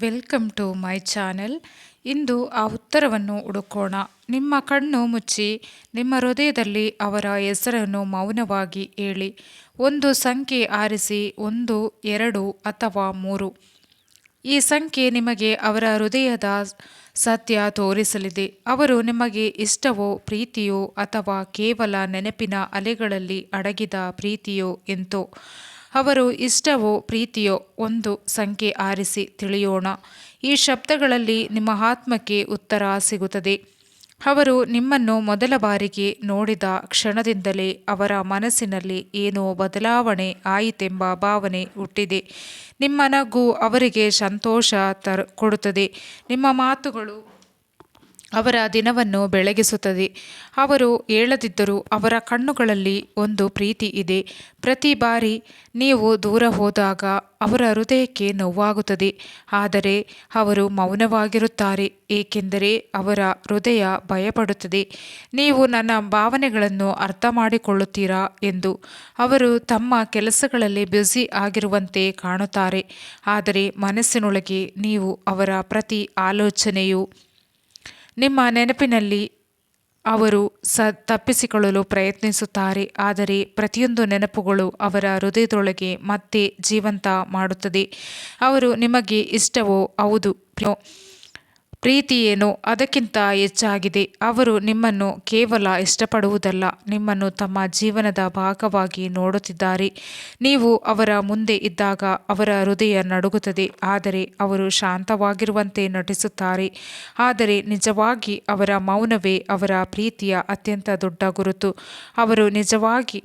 Welcome to my channel ಇಂದು ಆ ಉತ್ತರವನ್ನು ಹುಡುಕೋಣ. ನಿಮ್ಮ ಕಣ್ಣು ಮುಚ್ಚಿ, ನಿಮ್ಮ ಹೃದಯದಲ್ಲಿ ಅವರ ಹೆಸರನ್ನು ಮೌನವಾಗಿ ಹೇಳಿ. ಒಂದು ಸಂಖ್ಯೆ ಆರಿಸಿ, ಒಂದು, ಎರಡು ಅಥವಾ ಮೂರು. ಈ ಸಂಖ್ಯೆ ನಿಮಗೆ ಅವರ ಹೃದಯದ ಸತ್ಯ ತೋರಿಸಲಿದೆ. ಅವರು ನಿಮಗೆ ಇಷ್ಟವೋ ಪ್ರೀತಿಯೋ ಅಥವಾ ಕೇವಲ ನೆನಪಿನ ಅಲೆಗಳಲ್ಲಿ ಅಡಗಿದ ಪ್ರೀತಿಯೋ ಎಂತೋ. ಅವರು ಇಷ್ಟವೋ ಪ್ರೀತಿಯೋ ಒಂದು ಸಂಖ್ಯೆ ಆರಿಸಿ ತಿಳಿಯೋಣ. ಈ ಶಬ್ದಗಳಲ್ಲಿ ನಿಮ್ಮ ಆತ್ಮಕ್ಕೆ ಉತ್ತರ ಸಿಗುತ್ತದೆ. ಅವರು ನಿಮ್ಮನ್ನು ಮೊದಲ ಬಾರಿಗೆ ನೋಡಿದ ಕ್ಷಣದಿಂದಲೇ ಅವರ ಮನಸ್ಸಿನಲ್ಲಿ ಏನೋ ಬದಲಾವಣೆ ಆಯಿತೆಂಬ ಭಾವನೆ ಹುಟ್ಟಿದೆ. ನಿಮ್ಮ ನಗು ಅವರಿಗೆ ಸಂತೋಷ ತರ, ಕೊಡುತ್ತದೆ. ನಿಮ್ಮ ಮಾತುಗಳು ಅವರ ದಿನವನ್ನು ಬೆಳಗಿಸುತ್ತದೆ. ಅವರು ಹೇಳದಿದ್ದರೂ ಅವರ ಕಣ್ಣುಗಳಲ್ಲಿ ಒಂದು ಪ್ರೀತಿ ಇದೆ. ಪ್ರತಿ ಬಾರಿ ನೀವು ದೂರ ಹೋದಾಗ ಅವರ ಹೃದಯಕ್ಕೆ ನೋವಾಗುತ್ತದೆ. ಆದರೆ ಅವರು ಮೌನವಾಗಿರುತ್ತಾರೆ, ಏಕೆಂದರೆ ಅವರ ಹೃದಯ ಭಯಪಡುತ್ತದೆ. ನೀವು ನನ್ನ ಭಾವನೆಗಳನ್ನು ಅರ್ಥ ಮಾಡಿಕೊಳ್ಳುತ್ತೀರಾ ಎಂದು ಅವರು ತಮ್ಮ ಕೆಲಸಗಳಲ್ಲಿ ಬ್ಯುಸಿ ಆಗಿರುವಂತೆ ಕಾಣುತ್ತಾರೆ. ಆದರೆ ಮನಸ್ಸಿನೊಳಗೆ ನೀವು ಅವರ ಪ್ರತಿ ಆಲೋಚನೆಯು ನಿಮ್ಮ ನೆನಪಿನಲ್ಲಿ ಅವರು ಸ ತಪ್ಪಿಸಿಕೊಳ್ಳಲು ಪ್ರಯತ್ನಿಸುತ್ತಾರೆ, ಆದರೆ ಪ್ರತಿಯೊಂದು ನೆನಪುಗಳು ಅವರ ಹೃದಯದೊಳಗೆ ಮತ್ತೆ ಜೀವಂತ ಮಾಡುತ್ತದೆ. ಅವರು ನಿಮಗೆ ಇಷ್ಟವೋ? ಹೌದು ಪ್ರೀತಿ ಏನು? ಅದಕ್ಕಿಂತ ಹೆಚ್ಚಾಗಿದೆ. ಅವರು ನಿಮ್ಮನ್ನು ಕೇವಲ ಇಷ್ಟಪಡುವುದಲ್ಲ, ನಿಮ್ಮನ್ನು ತಮ್ಮ ಜೀವನದ ಭಾಗವಾಗಿ ನೋಡುತ್ತಿದ್ದಾರೆ. ನೀವು ಅವರ ಮುಂದೆ ಇದ್ದಾಗ ಅವರ ಹೃದಯ ನಡುಗುತ್ತದೆ. ಆದರೆ ಅವರು ಶಾಂತವಾಗಿರುವಂತೆ ನಟಿಸುತ್ತಾರೆ. ಆದರೆ ನಿಜವಾಗಿ ಅವರ ಮೌನವೇ ಅವರ ಪ್ರೀತಿಯ ಅತ್ಯಂತ ದೊಡ್ಡ ಗುರುತು. ಅವರು ನಿಜವಾಗಿ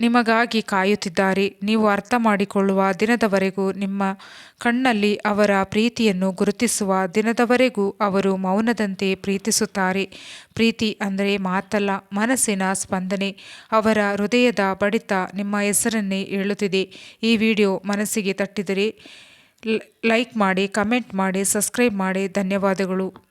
ನಿಮಗಾಗಿ ಕಾಯುತ್ತಿದ್ದಾರೆ. ನೀವು ಅರ್ಥ ಮಾಡಿಕೊಳ್ಳುವ ದಿನದವರೆಗೂ ನಿಮ್ಮ ಕಣ್ಣಲ್ಲಿ ಅವರ ಪ್ರೀತಿಯನ್ನು ಗುರುತಿಸುವ ದಿನದವರೆಗೂ ಅವರು ಮೌನದಂತೆ ಪ್ರೀತಿಸುತ್ತಾರೆ. ಪ್ರೀತಿ ಅಂದರೆ ಮಾತಲ್ಲ, ಮನಸ್ಸಿನ ಸ್ಪಂದನೆ. ಅವರ ಹೃದಯದ ಬಡಿತ ನಿಮ್ಮ ಹೆಸರನ್ನೇ ಹೇಳುತ್ತಿದೆ. ಈ ವಿಡಿಯೋ ಮನಸ್ಸಿಗೆ ತಟ್ಟಿದರೆ ಲೈಕ್ ಮಾಡಿ, ಕಮೆಂಟ್ ಮಾಡಿ, ಸಬ್ಸ್ಕ್ರೈಬ್ ಮಾಡಿ. ಧನ್ಯವಾದಗಳು.